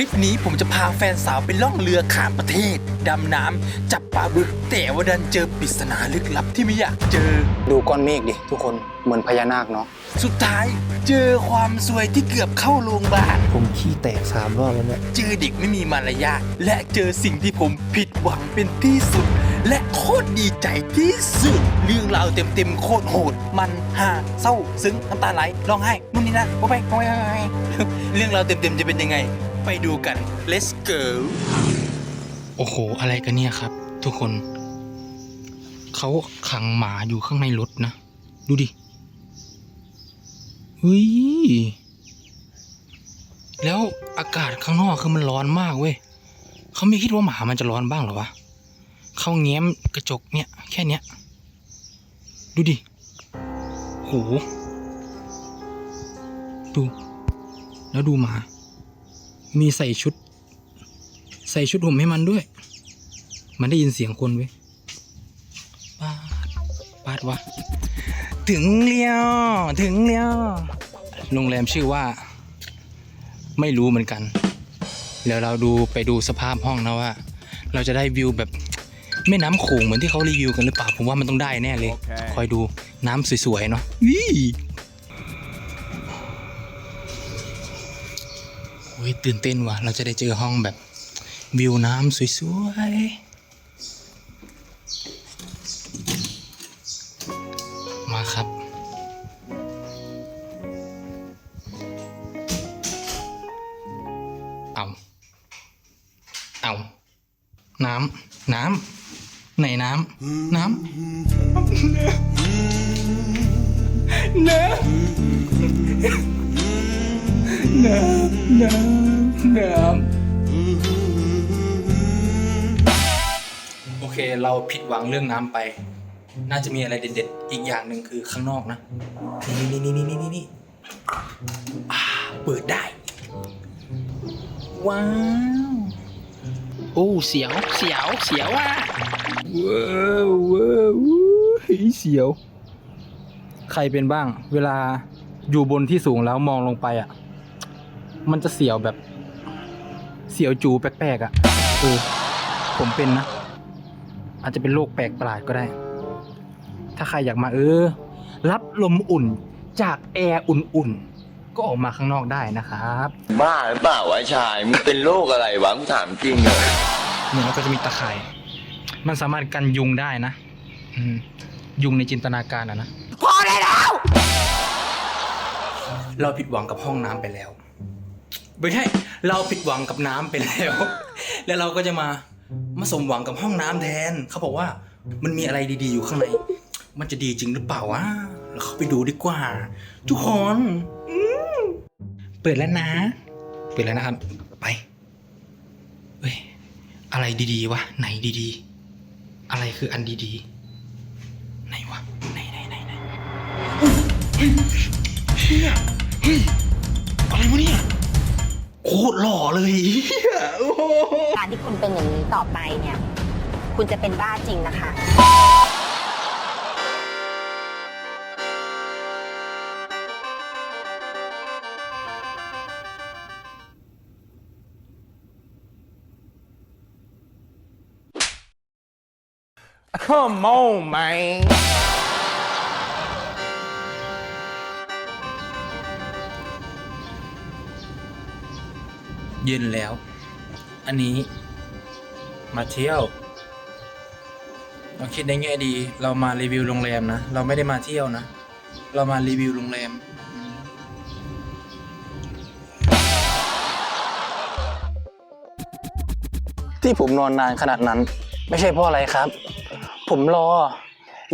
ลิปนี้ผมจะพาแฟนสาวไปล่องเรือข้ามประเทศ ดำน้ำจับปลาบึกแต่ว่าดันเจอปริศนาลึกลับที่ไม่อยากเจอ ดูก้อนเมฆดิทุกคนเหมือนพญานาคเนาะสุดท้ายเจอความสวยที่เกือบเข้าโรงพยาบาลผมขี้แตกสามรอบแล้วเนี่ยเจอเด็กไม่มีมารยาทและเจอสิ่งที่ผมผิดหวังเป็นที่สุด และโคตรดีใจที่สุด เรื่องราวเต็มๆโคตรโหด มันฮาเศร้าซึ้งน้ำตาไหลร้องไห้นู่นนี่นั่นโอ้ไปโอ้ไปโอ้ไปเรื่องราวเต็มๆจะเป็นยังไง ไปดูกัน let's go โอ้โห อะไรกันเนี่ยครับ ทุกคน เขาขังหมาอยู่ข้างในรถนะ ดูดิ เฮ้ย แล้วอากาศข้างนอกคือมันร้อนมากเว้ย เขาไม่คิดว่าหมามันจะร้อนบ้างหรอวะ เขาแง้มกระจกเนี่ย แค่เนี้ย ดูดิ โห ดู แล้วดูหมา มีใส่ชุด ใส่ชุดห่มให้มันด้วย มันได้ยินเสียงคนเว้ยปาดปาดวะถึงเลี้ยวถึงเลี้ยวโรงแรมชื่อว่า ไม่รู้เหมือนกันเดี๋ยวเราดูไปดูสภาพห้องนะว่า เราจะได้วิวแบบแม่น้ำโขงเหมือนที่เขารีวิวกันหรือเปล่า ผมว่ามันต้องได้แน่เลย คอยดูน้ำสวยๆเนาะ ยตื่นเต้นว่ะ เราจะได้เจอห้องแบบวิวน้ำสวยๆ มาครับ เอา เอา น้ำ น้ำ ไหนน้ำ น้ำ เค เราผิดหวังเรื่องน้ำไป น่าจะมีอะไรเด็ดๆ อีกอย่างหนึ่งคือข้างนอกนะนี่นี่นี่นี่นี่นี่อ่าเปิดได้ ว้าว โอ้เสียวเสียวเสียวอะว้าวว้าวเฮ้ยเสียว ใครเป็นบ้าง เวลาอยู่บนที่สูงแล้วมองลงไปอะ มันจะเสียวแบบ เสียวจูแปลกๆอะเออผมเป็นนะ อาจจะเป็นโรคแปลกประหลาดก็ได้ ถ้าใครอยากมาเออ รับลมอุ่นจากแอร์อุ่นๆ ก็ออกมาข้างนอกได้นะครับ บ้าหรือเปล่าวะชายมึงเป็นโรคอะไรวะมึงถามจริงเหรอเนี่ยแล้วก็จะมีตะข่ายมันสามารถกันยุงได้นะอืมยุงในจินตนาการอะนะ พอได้แล้ว เราผิดหวังกับห้องน้ำไปแล้ว ไม่ใช่ เราผิดหวังกับน้ำไปแล้ว แล้วเราก็จะมา มาสมหวังกับห้องน้ำแทน เขาบอกว่ามันมีอะไรดีๆอยู่ข้างใน มันจะดีจริงหรือเปล่าวะเราเข้าไปดูดีกว่า ทุกคนอืมเปิดแล้วนะ เปิดแล้วนะครับ ไปเฮ้ยอะไรดีๆวะไหนดีๆ อะไรคืออันดีๆ ไหนวะไหนไหนไหนไหนเฮ้ยเฮียเฮ้ย โคตรหล่อเลยเฮียโอ้โหการที่คุณเป็นอย่างนี้ต่อไปเนี่ย คุณจะเป็นบ้าจริงนะคะ Come on man เย็นแล้ว อันนี้มาเที่ยว เราคิดในแง่ดี เรามารีวิวโรงแรมนะ เราไม่ได้มาเที่ยวนะ เรามารีวิวโรงแรมที่ผมนอนนานขนาดนั้น ไม่ใช่เพราะอะไรครับ ผมรอ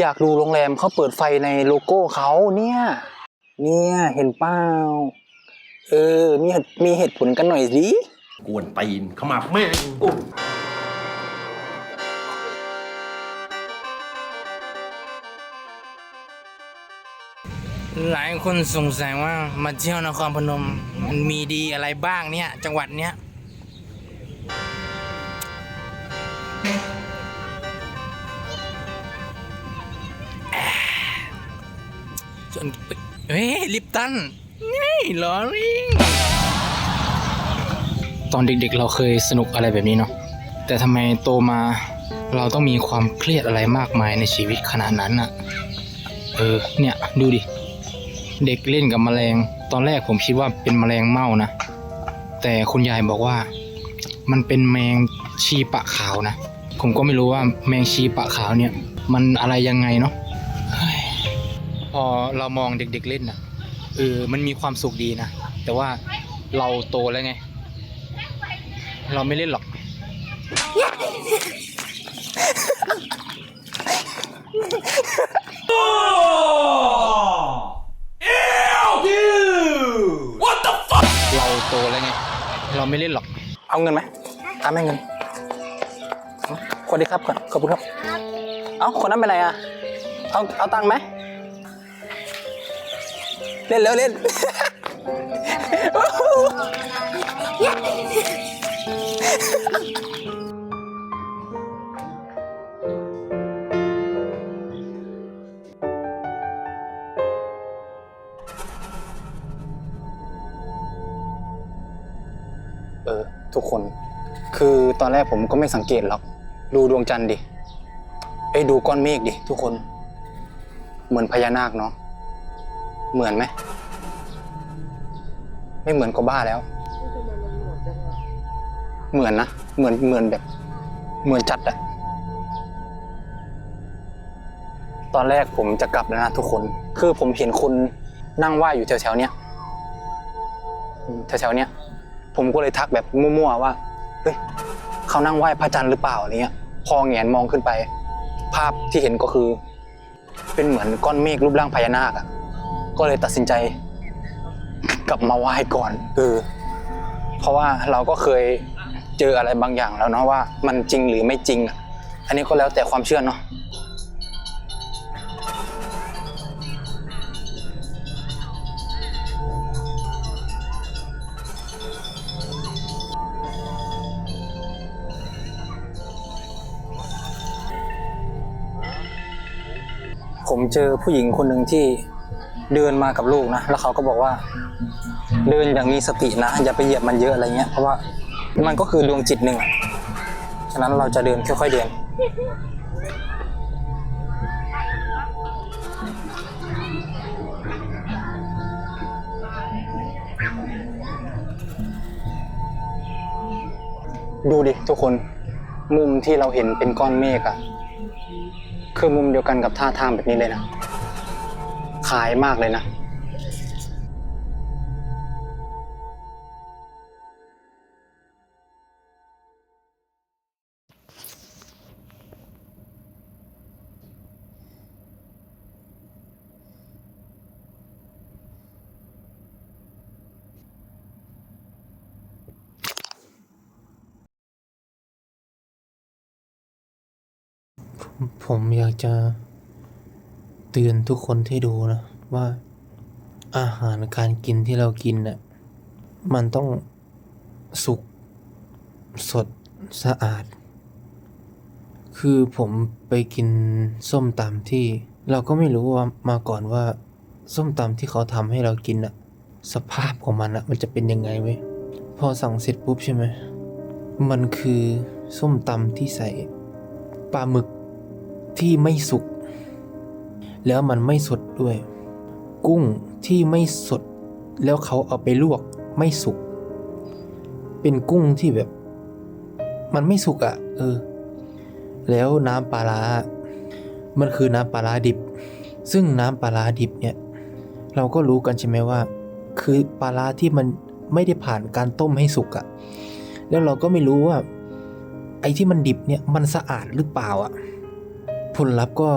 อยากดูโรงแรมเขาเปิดไฟในโลโก้เขาเนี่ย เนี่ยเห็นเปล่า เออ มีเหตุมีเหตุผลกันหน่อยสิกวนตีนเข้ามาแม่งโอ้หลายคนสงสัยว่ามาเที่ยวนครพนมมันมีดีอะไรบ้างเนี่ย จังหวัดเนี้ยแอะจนเฮ้ยลิปตันนี่ ลอริงตอนเด็กๆ เราเคยสนุกอะไรแบบนี้เนาะแต่ทำไมโตมาเราต้องมีความเครียดอะไรมากมายในชีวิตขนาดนั้นอะเออเนี่ยดูดิ เด็กเล่นกับแมลง ตอนแรกผมคิดว่าเป็นแมลงเม่านะ แต่คุณยายบอกว่า มันเป็นแมงชีปะขาวนะ ผมก็ไม่รู้ว่าแมงชีปะขาวเนี่ย มันอะไรยังไงเนาะพอเรามองเด็กๆเล่นนะ เออมันมีความสุขดีนะ แต่ว่าเราโตแล้วไง เราไม่เล่นหรอก เราโตแล้วไง เราไม่เล่นหรอก เอาเงินไหมตามให้เงินสวัสดีครับก่อนขอบคุณครับ เอาคนนั้นเป็นไรอะ เอาเอาตังค์ไหม เล่นแล้วเล่นเออทุกคน คือตอนแรกผมก็ไม่สังเกตหรอก ดูดวงจันทร์ดิไอ้ยดูก้อนเมฆดิ ทุกคน เหมือนพญานาคเนาะ เหมือนไหม ไม่เหมือนก็บ้าแล้ว เหมือนนะ เหมือนเหมือนแบบ เหมือนจัดอะตอนแรกผมจะกลับแล้วนะทุกคน คือผมเห็นคนนั่งไหว้อยู่แถวๆเนี้ยแถวๆเนี้ยผมก็เลยทักแบบมั่วๆว่าเฮ้ยเขานั่งไหว้พระจันทร์หรือเปล่าอะไรเงี้ย พอแงนมองขึ้นไป ภาพที่เห็นก็คือ เป็นเหมือนก้อนเมฆรูปร่างพญานาคอะ ก็เลยตัดสินใจกลับมาไหว้ก่อนเออเพราะว่าเราก็เคยเจออะไรบางอย่างแล้วเนาะว่ามันจริงหรือไม่จริง อันนี้ก็แล้วแต่ความเชื่อเนาะผมเจอผู้หญิงคนหนึ่งที่ เดินมากับลูกนะ แล้วเขาก็บอกว่า เดินอย่างมีสตินะ อย่าไปเหยียบมันเยอะอะไรเงี้ย เพราะว่ามันก็คือดวงจิตหนึ่งฉะนั้นเราจะเดินค่อยๆเดิน ดูดิทุกคน มุมที่เราเห็นเป็นก้อนเมฆอะคือมุมเดียวกันกับท่าทางแบบนี้เลยนะ ขายมากเลยนะ ผมอยากจะ เตือนทุกคนที่ดูนะว่าอาหารการกินที่เรากินน่ะมันต้องสุกสดสะอาด คือผมไปกินส้มตำที่ เราก็ไม่รู้ว่ามาก่อนว่า ส้มตำที่เขาทำให้เรากินน่ะสภาพของมันอะมันจะเป็นยังไงเว้ยพอสั่งเสร็จปุ๊บใช่ไหมมันคือส้มตำที่ใส่ปลาหมึกที่ไม่สุก แล้วมันไม่สดด้วย กุ้งที่ไม่สด แล้วเขาเอาไปลวกไม่สุก เป็นกุ้งที่แบบ มันไม่สุกอะ่ะ เออ แล้วน้ำปลาร้ามันคือน้ำปลาร้าดิบ ซึ่งน้ำปลาร้าดิบเนี่ย เราก็รู้กันใช่ไหมว่า คือปลาร้าที่มันไม่ได้ผ่านการต้มให้สุกอะ่ะ แล้วเราก็ไม่รู้ว่า ไอ้ที่มันดิบเนี่ยมันสะอาดหรือเปล่าอะ ผลลัพธ์ก็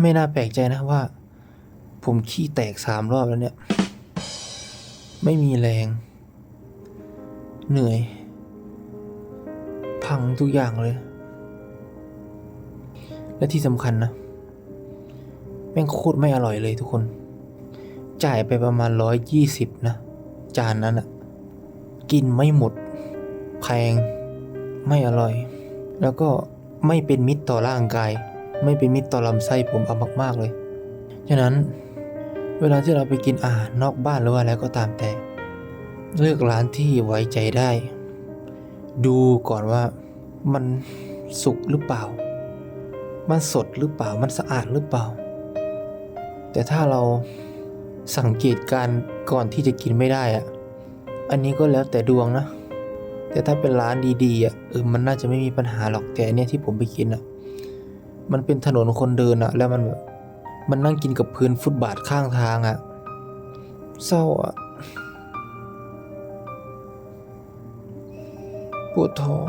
ไม่น่าแปลกใจนะว่า ผมขี้แตกสามรอบแล้วเนี่ย ไม่มีแรง เหนื่อย พังทุกอย่างเลย และที่สำคัญนะ แม่งโคตรไม่อร่อยเลยทุกคน จ่ายไปประมาณร้อยยี่สิบนะ จานนั้นอะกินไม่หมด แพง ไม่อร่อย แล้วก็ไม่เป็นมิตรต่อร่างกาย ไม่เป็นมิตรต่อลำไส้ผมเอามากๆเลย ฉะนั้นเวลาที่เราไปกินอาหารนอกบ้านหรือว่าอะไรก็ตามแต่ เลือกร้านที่ไว้ใจได้ ดูก่อนว่ามันสุกหรือเปล่า มันสดหรือเปล่า มันสะอาดหรือเปล่า แต่ถ้าเราสังเกตการก่อนที่จะกินไม่ได้อะอันนี้ก็แล้วแต่ดวงนะ แต่ถ้าเป็นร้านดีๆอะเออมันน่าจะไม่มีปัญหาหรอกแต่อันเนี้ยที่ผมไปกินอะ มันเป็นถนนคนเดินอะแล้วมันแบบมันนั่งกินกับพื้นฟุตบาทข้างทางอะเศร้าอะปวดท้อง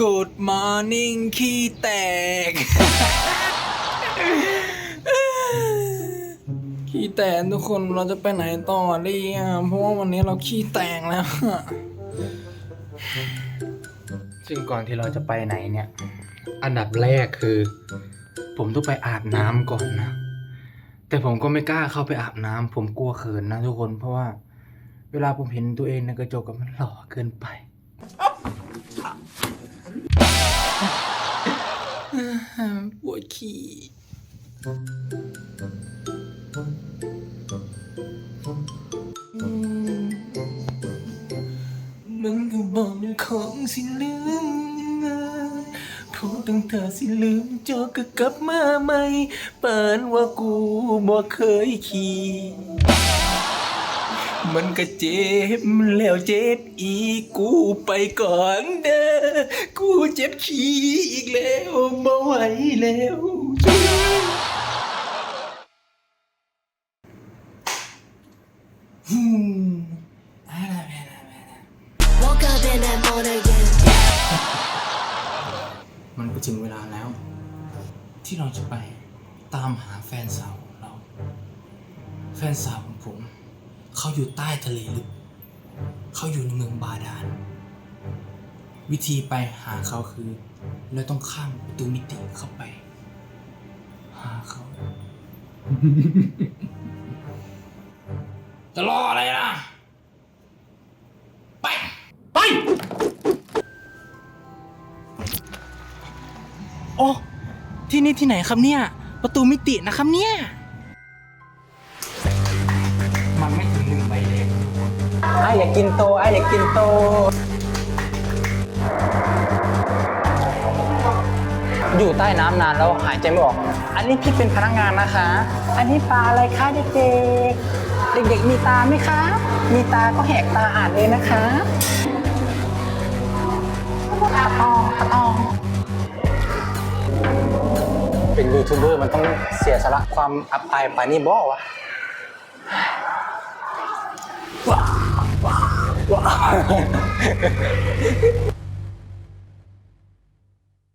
Good morning ขี้แตก ขี้แตกทุกคนเราจะไปไหนต่อดีอะเพราะว่าวันนี้เราขี้แตกแล้ว ซึ่งก่อนที่เราจะไปไหนเนี่ย อันดับแรกคือ ผมต้องไปอาบน้ำก่อนนะ แต่ผมก็ไม่กล้าเข้าไปอาบน้ำผมกลัวเขินนะทุกคนเพราะว่า เวลาผมเห็นตัวเองในกระจกอะมันหล่อเกินไป ปวดขี้ สิลืมพูดตั้งเธอสิลืมเจอก็กลับมาใหม่ปานว่ากูบ่เคยขี่มันก็เจ็บแล้วเจ็บอีกกูไปก่อนเด้อกูเจ็บขี้อีกแล้วบ่ไหวแล้ว แล้ว ที่เราจะไปตามหาแฟนสาวของเรา แฟนสาวของผม เขาอยู่ใต้ทะเลลึก เขาอยู่ในเมืองบาดาล วิธีไปหาเขาคือเราต้องข้ามประตูมิติเข้าไป หาเขา จะรออะไรล่ะ โอ้ที่นี่ที่ไหนครับเนี่ย ประตูมิตินะครับเนี่ย มันไม่ถึงหนึ่งใบเลยไอ้อยากกินโตไอ้อยากกินโต อยู่ใต้น้ำนานแล้วหายใจไม่ออก อันนี้พี่เป็นพนักงานนะคะ อันนี้ปลาอะไรคะเด็กๆ เด็กๆมีตาไหมคะ มีตาก็แหกตาอ่านเลยนะคะปลาตองปลาตอง เป็นยูทูบเบอร์มันต้องเสียสละความอับอายปานี่บ่วะว้าวว้าวว้าว